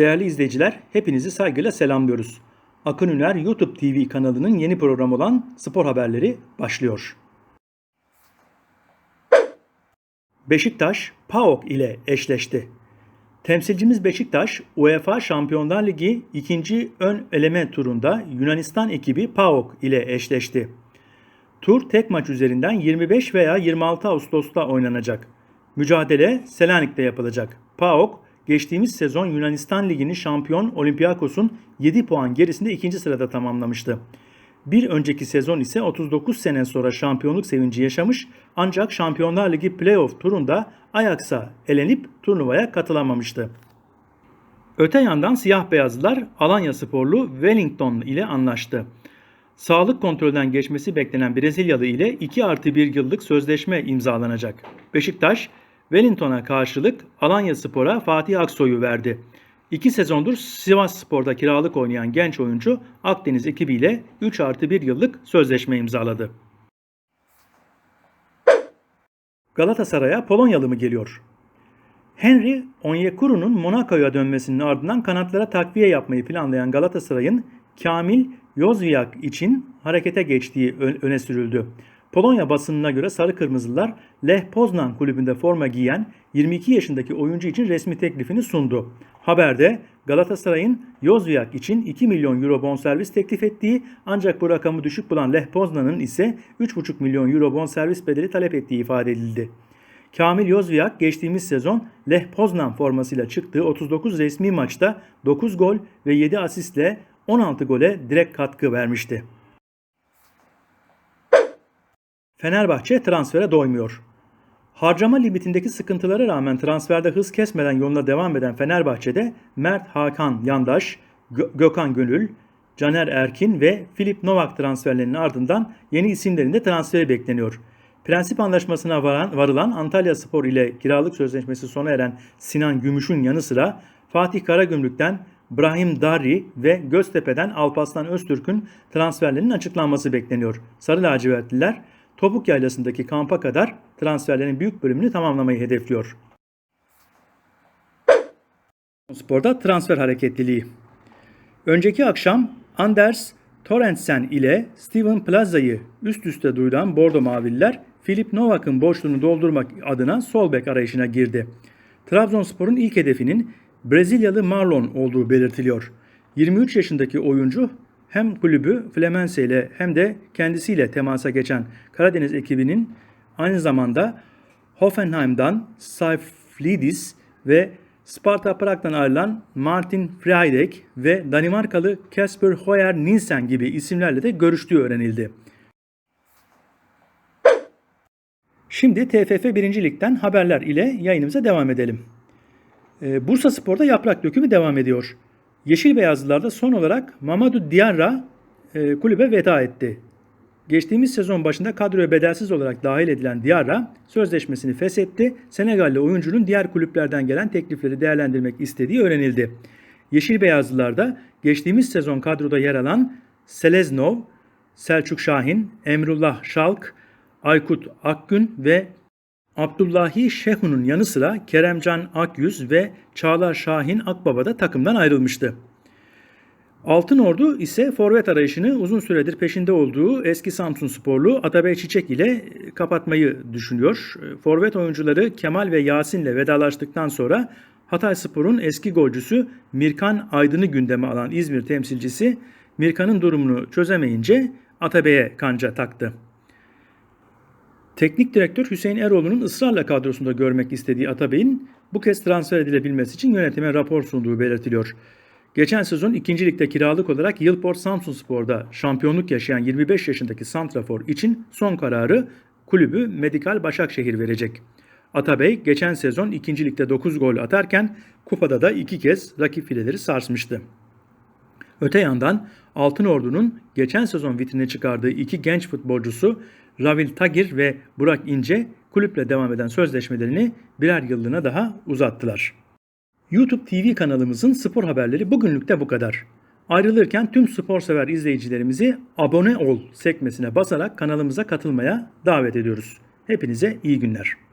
Değerli izleyiciler, hepinizi saygıyla selamlıyoruz. Akın Üner YouTube TV kanalının yeni programı olan Spor Haberleri başlıyor. Beşiktaş, PAOK ile eşleşti. Temsilcimiz Beşiktaş, UEFA Şampiyonlar Ligi ikinci ön eleme turunda Yunanistan ekibi PAOK ile eşleşti. Tur tek maç üzerinden 25 veya 26 Ağustos'ta oynanacak. Mücadele Selanik'te yapılacak. PAOK, geçtiğimiz sezon Yunanistan Ligi'ni şampiyon Olympiakos'un 7 puan gerisinde ikinci sırada tamamlamıştı. Bir önceki sezon ise 39 sene sonra şampiyonluk sevinci yaşamış ancak Şampiyonlar Ligi playoff turunda Ajax'a elenip turnuvaya katılamamıştı. Öte yandan siyah beyazlılar Alanya sporlu Wellington ile anlaştı. Sağlık kontrolden geçmesi beklenen Brezilyalı ile 2 artı 1 yıllık sözleşme imzalanacak. Beşiktaş, Wellington'a karşılık Alanya Spor'a Fatih Aksoy'u verdi. İki sezondur Sivas Spor'da kiralık oynayan genç oyuncu Akdeniz ekibiyle 3 artı 1 yıllık sözleşme imzaladı. Galatasaray'a Polonyalı mı geliyor? Henry Onyekuru'nun Monaco'ya dönmesinin ardından kanatlara takviye yapmayı planlayan Galatasaray'ın Kamil Yozviak için harekete geçtiği öne sürüldü. Polonya basınına göre Sarı Kırmızılar Lech Poznan kulübünde forma giyen 22 yaşındaki oyuncu için resmi teklifini sundu. Haberde Galatasaray'ın Yozviak için 2 milyon euro bonservis teklif ettiği ancak bu rakamı düşük bulan Lech Poznan'ın ise 3,5 milyon euro bonservis bedeli talep ettiği ifade edildi. Kamil Yozviak geçtiğimiz sezon Lech Poznan formasıyla çıktığı 39 resmi maçta 9 gol ve 7 asistle 16 gole direkt katkı vermişti. Fenerbahçe transfere doymuyor. Harcama limitindeki sıkıntılara rağmen transferde hız kesmeden yoluna devam eden Fenerbahçe'de Mert Hakan Yandaş, Gö- Gökhan Gönül, Caner Erkin ve Filip Novak transferlerinin ardından yeni isimlerin de transferi bekleniyor. Prensip anlaşmasına varan, varılan Antalya Spor ile kiralık sözleşmesi sona eren Sinan Gümüş'ün yanı sıra Fatih Karagümrük'ten Brahim Darri ve Göztepe'den Alparslan Öztürk'ün transferlerinin açıklanması bekleniyor. Sarı lacivertliler Topuk Yaylası'ndaki kampa kadar transferlerin büyük bölümünü tamamlamayı hedefliyor. Spor'da transfer hareketliliği. Önceki akşam Anders Torrentsen ile Steven Plaza'yı üst üste duyuran Bordo Mavililer Filip Novak'ın boşluğunu doldurmak adına sol bek arayışına girdi. Trabzonspor'un ilk hedefinin Brezilyalı Marlon olduğu belirtiliyor. 23 yaşındaki oyuncu hem kulübü Fluminense ile hem de kendisiyle temasa geçen Karadeniz ekibinin aynı zamanda Hoffenheim'dan Saiflidis ve Sparta Prag'dan ayrılan Martin Freidek ve Danimarkalı Kasper Høyer Nielsen gibi isimlerle de görüştüğü öğrenildi. Şimdi TFF 1. Lig'den haberler ile yayınımıza devam edelim. Ee, Bursa Spor'da yaprak dökümü devam ediyor. Yeşil Beyazlılar'da son olarak Mamadou Diarra e, kulübe veda etti. Geçtiğimiz sezon başında kadroya bedelsiz olarak dahil edilen Diarra sözleşmesini feshetti. Senegalli oyuncunun diğer kulüplerden gelen teklifleri değerlendirmek istediği öğrenildi. Yeşil Beyazlılar'da geçtiğimiz sezon kadroda yer alan Seleznov, Selçuk Şahin, Emrullah Şalk, Aykut Akgün ve Abdullahi Şehu'nun yanı sıra Keremcan Akyüz ve Çağlar Şahin Akbaba da takımdan ayrılmıştı. Altın Ordu ise forvet arayışını uzun süredir peşinde olduğu eski Samsun sporlu Atabey Çiçek ile kapatmayı düşünüyor. Forvet oyuncuları Kemal ve Yasin'le vedalaştıktan sonra Hatay Spor'un eski golcüsü Mirkan Aydın'ı gündeme alan İzmir temsilcisi Mirkan'ın durumunu çözemeyince Atabey'e kanca taktı. Teknik direktör Hüseyin Eroğlu'nun ısrarla kadrosunda görmek istediği Atabey'in bu kez transfer edilebilmesi için yönetime rapor sunduğu belirtiliyor. Geçen sezon 2. Lig'de kiralık olarak Yılport Samsun Spor'da şampiyonluk yaşayan 25 yaşındaki Santrafor için son kararı kulübü Medikal Başakşehir verecek. Atabey geçen sezon 2. Lig'de 9 gol atarken kupada da 2 kez rakip fileleri sarsmıştı. Öte yandan Altın Ordu'nun geçen sezon vitrine çıkardığı iki genç futbolcusu Ravil Tagir ve Burak İnce kulüple devam eden sözleşmelerini birer yıllığına daha uzattılar. YouTube TV kanalımızın spor haberleri bugünlük de bu kadar. Ayrılırken tüm spor sever izleyicilerimizi abone ol sekmesine basarak kanalımıza katılmaya davet ediyoruz. Hepinize iyi günler.